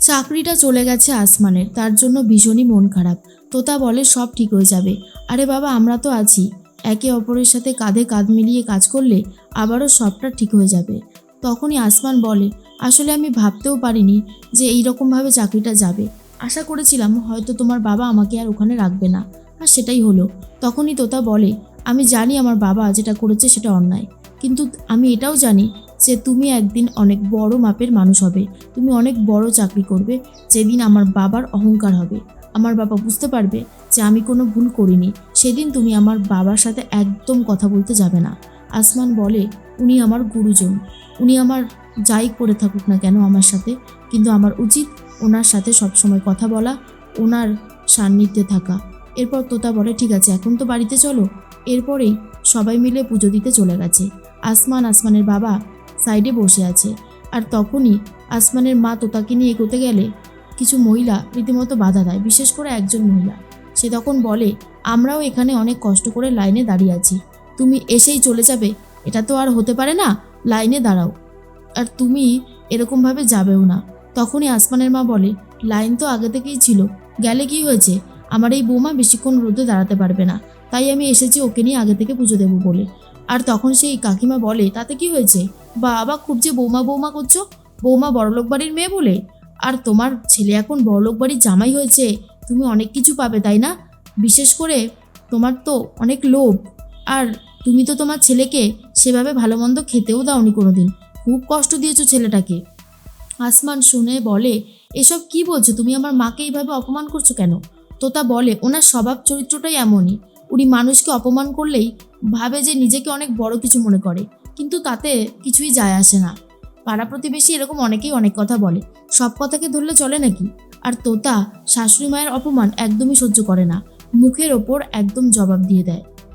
চাকরিটা চলে গেছে আসমানের, তার জন্য ভীষণই মন খারাপ। তোতা বলে, সব ঠিক হয়ে যাবে। আরে বাবা, আমরা তো আছি। একে অপরের সাথে কাঁধে কাঁধ মিলিয়ে কাজ করলে আবারও সবটা ঠিক হয়ে যাবে। তখনই আসমান বলে, আসলে আমি ভাবতেও পারিনি যে এই রকমভাবে চাকরিটা যাবে। আশা করেছিলাম হয়তো তোমার বাবা আমাকে আর ওখানে রাখবে না। আর সেটাই হলো। তখনই তোতা বলে, আমি জানি আমার বাবা যেটা করেছে সেটা অন্যায়। কিন্তু আমি এটাও জানি যে তুমি একদিন অনেক বড় মাপের মানুষ হবে। তুমি অনেক বড় চাকরি করবে। যেদিন আমার বাবার অহংকার হবে। আমার বাবা বুঝতে পারবে যে আমি কোনো ভুল করিনি। সেদিন তুমি আমার বাবার সাথে একদম কথা বলতে যাবে না। আসমান বলে, উনি আমার গুরুজন। উনি আমার যাই করে থাকুক না কেন আমার সাথে। কিন্তু আমার উচিত ওনার সাথে সবসময় কথা বলা, ওনার সান্নিধ্যে থাকা। এরপর তোতা বলে, ঠিক আছে, এখন তো বাড়িতে চলো। এরপরেই সবাই মিলে পুজো দিতে চলে গেছে। আসমান আসমানের বাবা সাইডে বসে আছে, আর তখনই আসমানের মা তোতাকে নিয়ে এগোতে গেলে কিছু মহিলা রীতিমতো বাধা দেয়, বিশেষ করে একজন মহিলা। সে তখন বলে, আমরাও এখানে অনেক কষ্ট করে লাইনে দাঁড়িয়ে আছি। তুমি এসেই চলে যাবে, এটা তো আর হতে পারে না, লাইনে দাঁড়াও। আর তুমি এরকমভাবে যাবেও না। তখনই আসমানের মা বলে, লাইন তো আগে থেকেই ছিল, গেলে কি হয়েছে? আমার এই বৌমা বেশিক্ষণ রোদে দাঁড়াতে পারবে না, তাই আমি এসেছি ওকে নিয়ে আগে থেকে পুজো দেবো বলে। আর তখন সেই কাকিমা বলে, তাতে কি হয়েছে? বাবা খুব যে বৌমা বৌমা করছ? বৌমা বড়লোক বাড়ির মেয়ে বলে? আর তোমার ছেলে এখন বড়লোক বাড়ির জামাই হয়েছে। তুমি অনেক কিছু পাবে, তাই না? বিশেষ করে তোমার তো অনেক লোভ। আর তুমি তো তোমার ছেলেকে সেভাবে ভালো মন্দ খেতেও দাওনি কোনো দিন খুব কষ্ট দিয়েছ ছেলেটাকে। আসমান শুনে বলে, এসব কি বলছো? তুমি আমার মাকে এইভাবে অপমান করছ কেন? তোতা বলে, ওনার স্বভাব চরিত্রটাই এমনই। উনি মানুষকে অপমান করলেই ভাবে যে নিজেকে অনেক বড় কিছু মনে করে, কিন্তু তাতে কিছুই যায় আসে না। পাড়া প্রতিবেশী এরকম অনেকেই অনেক কথা বলে। সব কথাকে ধরলে চলে নাকি? আর তোতা, শাশুড়ি মায়ের অপমান একদমই সহ্য করে না। মুখের ওপর একদম জবাব দিয়ে দেয়।